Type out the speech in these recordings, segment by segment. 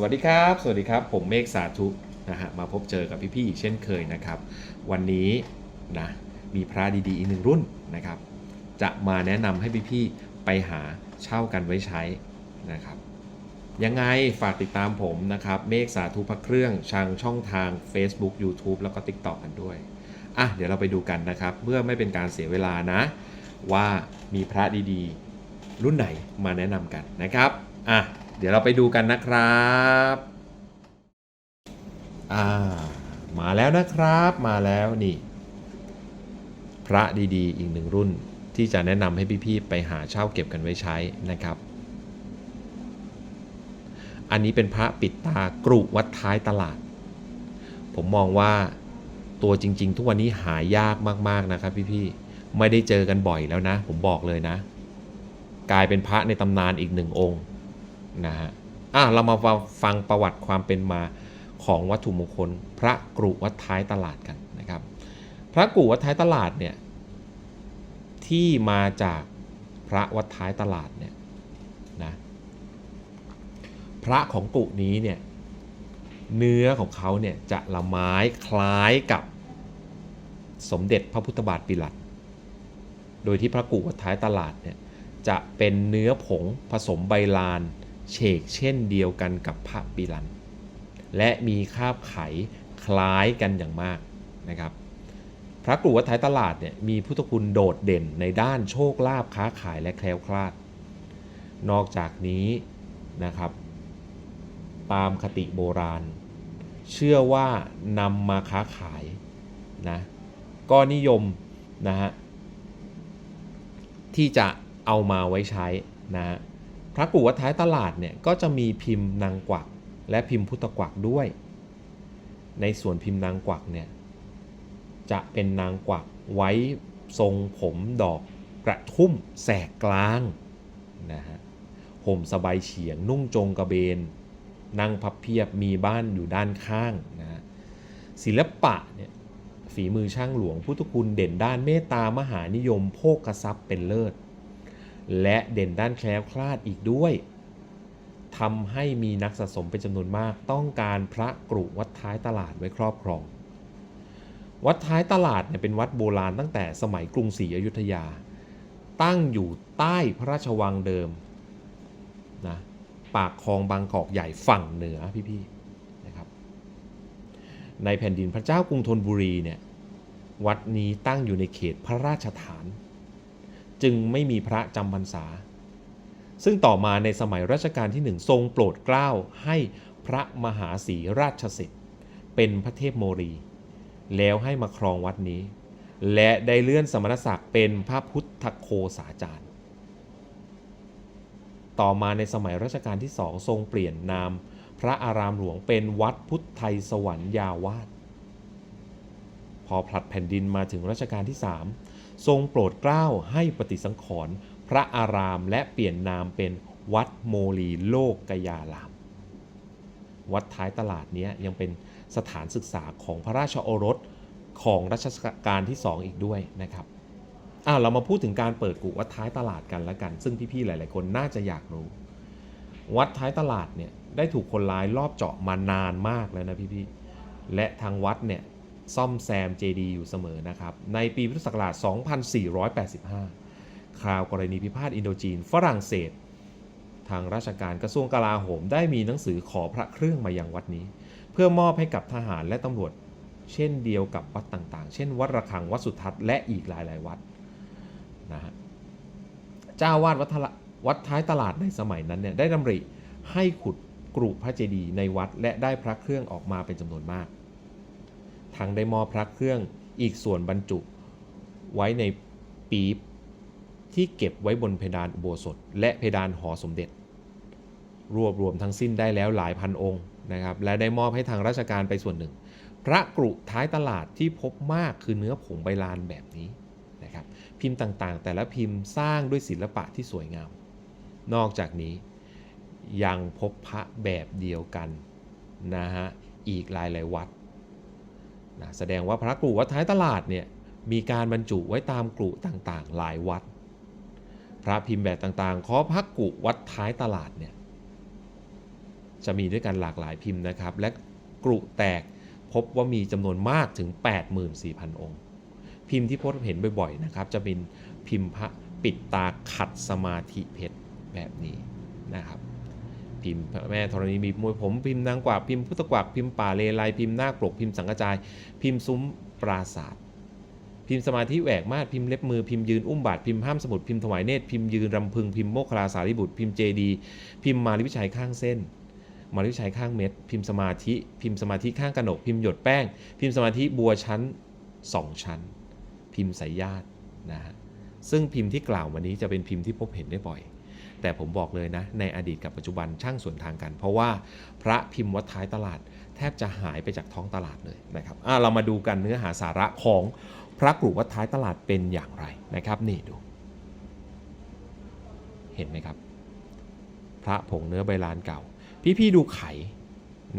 สวัสดีครับ สวัสดีครับ ผมเมฆสาธุนะฮะมาพบเจอกับพี่ๆอีกเช่นเคยนะครับ วันนี้นะมีพระดีๆอีกหนึ่งรุ่นนะครับ จะมาแนะนำให้พี่ๆไปหาเช่ากันไว้ใช้นะครับ ยังไงฝากติดตามผมนะครับ เมฆสาธุพระเครื่องทางช่องทาง Facebook YouTube แล้วก็ TikTok กันด้วยอะเดี๋ยวเราไปดูกันนะครับเพื่อไม่เป็นการเสียเวลานะ ว่ามีพระดีๆ รุ่นไหนมาแนะนำกันนะครับอะ เดี๋ยวเราไปดูกันนะครับอ่ามาแล้วนะครับมาแล้วนี่ พระดีๆ อีกหนึ่งรุ่นที่จะแนะนำให้พี่ๆไปหาเช่าเก็บกันไว้ใช้นะครับ อันนี้เป็นพระปิดตากรุวัดท้ายตลาด ผมมองว่าตัวจริง ๆ ทุกวันนี้หายากมากๆนะครับ พี่ๆไม่ได้เจอกันบ่อยแล้วนะ ผมบอกเลยนะ กลายเป็นพระในตำนานอีกหนึ่งองค์ นะฮะอะเรามาฟังประวัติความเป็นมาของวัตถุมงคล พระกรุวัดท้ายตลาดกันนะครับ พระกรุวัดท้ายตลาดเนี่ยที่มาจากพระวัดท้ายตลาดเนี่ยนะพระของกุนี้เนี่ยเนื้อของเขาเนี่ยจะละไม้คล้ายกับสมเด็จพระพุทธบาทปิลัดโดยที่พระกุวัดท้ายตลาดเนี่ยจะเป็นเนื้อผงผสมใบลาน เฉกเช่นเดียวกันกับพระปิลัน และมีคาบไขคล้ายกันอย่างมากนะครับ พระกรุวัดท้ายตลาดเนี่ยมีพุทธคุณโดดเด่นในด้านโชคลาภค้าขายและแคล้วคลาด นอกจากนี้นะครับ ตามคติโบราณ เชื่อว่านำมาค้าขายนะก็นิยมนะฮะที่จะเอามาไว้ใช้นะฮะ พระกรุวัดท้ายตลาดเนี่ยก็จะมีพิมพ์นางกวัก และพิมพ์พุทธกวักด้วย ในส่วนพิมพ์นางกวักเนี่ยจะเป็นนางกวักไว้ทรงผมดอกกระทุ่มแสกกลางนะฮะห่มสบายเฉียงนุ่งจงกระเบน นั่งพับเพียบมีบ้านอยู่ด้านข้างนะฮะศิลปะเนี่ยฝีมือช่างหลวงพุทธคุณเด่นด้านเมตตามหานิยมโภคทรัพย์เป็นเลิศ และเด่นด้านแคล้วคลาดอีกด้วยทำให้มีนักสะสมเป็นจำนวนมาก ต้องการพระกรุวัดท้ายตลาดไว้ครอบครอง วัดท้ายตลาดเนี่ยเป็นวัดโบราณตั้งแต่สมัยกรุงศรีอยุธยา ตั้งอยู่ใต้พระราชวังเดิมนะปากคลองบางกอกใหญ่ฝั่งเหนือพี่ๆนะครับในแผ่นดินพระเจ้ากรุงธนบุรีเนี่ยวัดนี้ตั้งอยู่ในเขตพระราชฐาน จึงไม่มีพระจำพรรษา ซึ่งต่อมาในสมัยรัชกาลที่หนึ่งทรงโปรดเกล้าให้พระมหาศรีราชสิทธิ์เป็นพระเทพโมรี แล้วให้มาครองวัดนี้ และได้เลื่อนสมณศักดิ์เป็นพระพุทธโคสาจารย์ ต่อมาในสมัยรัชกาลที่สองทรงเปลี่ยนนาม พระอารามหลวงเป็นวัดพุทธไทยสวรรค์ยาวาสพอผลัดแผ่นดินมาถึงรัชกาลที่ 3 ทรงโปรดเกล้าให้ปฏิสังขรณ์พระอารามและเปลี่ยนนามเป็นวัดโมลีโลกกยาราม วัดท้ายตลาดนี้ยังเป็นสถานศึกษาของพระราชโอรสของรัชกาลที่2ออีกด้วยนะครับอ่าเรามาพูดถึงการเปิดกุวัดท้ายตลาดกันละกัน ซึ่งพี่ๆหลายๆคนน่าจะอยากรู้ วัดท้ายตลาดเนี่ยได้ถูกคนร้ายรอบเจาะมานานมากแล้วนะพี่ๆและทางวัดเนี่ย ซ่อมแซมเจดีย์อยู่เสมอนะครับ ในปีพุทธศักราช 2485 คราวกรณีพิพาทอินโดจีนฝรั่งเศส ทางราชการกระทรวงกลาโหมได้มีหนังสือขอพระเครื่องมายังวัดนี้ เพื่อมอบให้กับทหารและตำรวจ เช่นเดียวกับวัดต่างๆ เช่น วัดระฆังวัดสุทัศน์และอีกหลายๆวัดนะฮะเจ้าวาดวัดทะวัดท้ายตลาดในสมัยนั้นเนี่ยได้ดำริให้ขุดกรุพระเจดีย์ในวัดและได้พระเครื่องออกมาเป็นจำนวนมาก ทั้งได้มอบพระเครื่องอีกส่วนบรรจุ ไว้ในปี๊บที่เก็บไว้บนเพดานอุโบสถ และเพดานหอสมเด็จ รวบรวมทั้งสิ้นได้แล้วหลายพันองค์นะครับ และได้มอบให้ทางราชการไปส่วนหนึ่ง พระกรุท้ายตลาดที่พบมากคือเนื้อผงใบลานแบบนี้นะครับ พิมพ์ต่างๆ แต่ละพิมพ์สร้างด้วยศิลปะที่สวยงาม นอกจากนี้ยังพบพระแบบเดียวกันนะฮะอีกหลายหลายๆวัด นะแสดงว่าพระกรุวัดท้ายตลาดเนี่ยมีการบรรจุไว้ตามกรุต่างๆ หลายวัด พระพิมพ์แบบต่างๆขอพระกรุวัดท้ายตลาดเนี่ยจะมีด้วยกันหลากหลายพิมพ์นะครับ และกรุแตกพบว่ามีจำนวนมากถึง 84,000 องค์ พิมพ์ที่พบเห็นบ่อยๆนะครับ จะเป็นพิมพ์พระปิดตาขัดสมาธิเพชรแบบนี้นะครับ พิมพ์แม่ธรณีมีมวยผมพิมพ์นางกวักพิมพ์พุทธกวักพิมพ์ป่าเลไลพิมพ์นาคปลกพิมพ์สังกจาย พิมพ์ซุ้มปราศาสตร์พิมพ์สมาธิแหวกมาศพิมพ์เล็บมือพิมพ์ยืนอุ้มบาทพิมพ์ห้ามสมุดพิมพ์ถวายเนตรพิมพ์ยืนรำพึงพิมพ์โมคลาสารีบุตรพิมพ์เจดี พิมพ์มาลิวิชัยข้างเส้น มาลิวิชัยข้างเม็ด พิมพ์สมาธิ พิมพ์สมาธิข้างกระหนกพิมพ์หยดแป้ง พิมพ์สมาธิบัวชั้น2ชั้น พิมพ์สายญาตินะฮะซึ่งพิมพ์ที่กล่าวมานี้จะเป็นพิมพ์ที่พบเห็นได้บ่อย แต่ผมบอกเลยนะ ในอดีตกับปัจจุบันช่างส่วนทางกัน เพราะว่าพระพิมพ์วัดท้ายตลาด แทบจะหายไปจากท้องตลาดเลยนะครับอะเรามาดูกันเนื้อหาสาระของพระกรุวัดท้ายตลาดเป็นอย่างไรนะครับนี่ดู เห็นไหมครับ พระผงเนื้อใบลานเก่า พี่ๆดูไข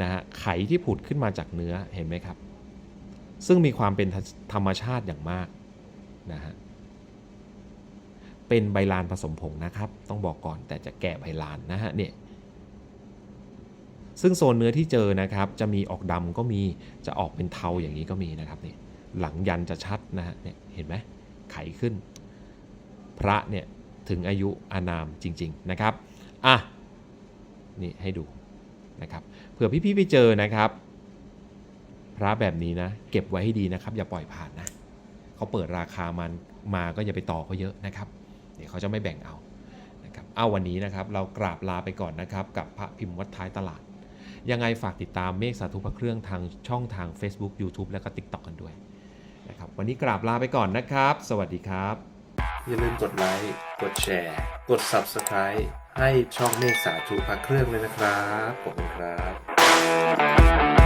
นะฮะไขที่ผุดขึ้นมาจากเนื้อเห็นไหมครับ ซึ่งมีความเป็นธรรมชาติอย่างมากนะฮะ เป็นใบลานผสมผงนะครับ ต้องบอกก่อนแต่จะแกะใบลานนะฮะเนี่ยซึ่งโซนเนื้อที่เจอนะครับ จะมีออกดำก็มีจะออกเป็นเทาอย่างนี้ก็มีนะครับเนี่ยหลังยันจะชัดนะฮะเนี่ยเห็นไหมไขขึ้น พระเนี่ยถึงอายุอานามจริง ๆนะครับอะนี่ให้ดูนะครับเผื่อพี่ๆไปเจอนะครับ พระแบบนี้นะเก็บไว้ให้ดีนะครับ อย่าปล่อยผ่านนะเขาเปิดราคามันมาก็อย่าไปต่อเขาเยอะนะครับ เดี๋ยเขาจะไม่แบ่งเอานะครับเอาวันนี้นะครับเรากราบลาไปก่อนนะครับกับพระพิมพ์วัดท้ายตลาด ยังไงฝากติดตามเมฆสาธุพระเครื่องทางช่องทาง Facebook YouTube และก็ TikTok กันด้วยนะครับวันนี้กราบลาไปก่อนนะครับ สวัสดีครับ อย่าลืมกดไลค์กดแชร์กด Subscribe ให้ช่องเมฆสาธุพระเครื่องเลยนะครับขอบคุณครับ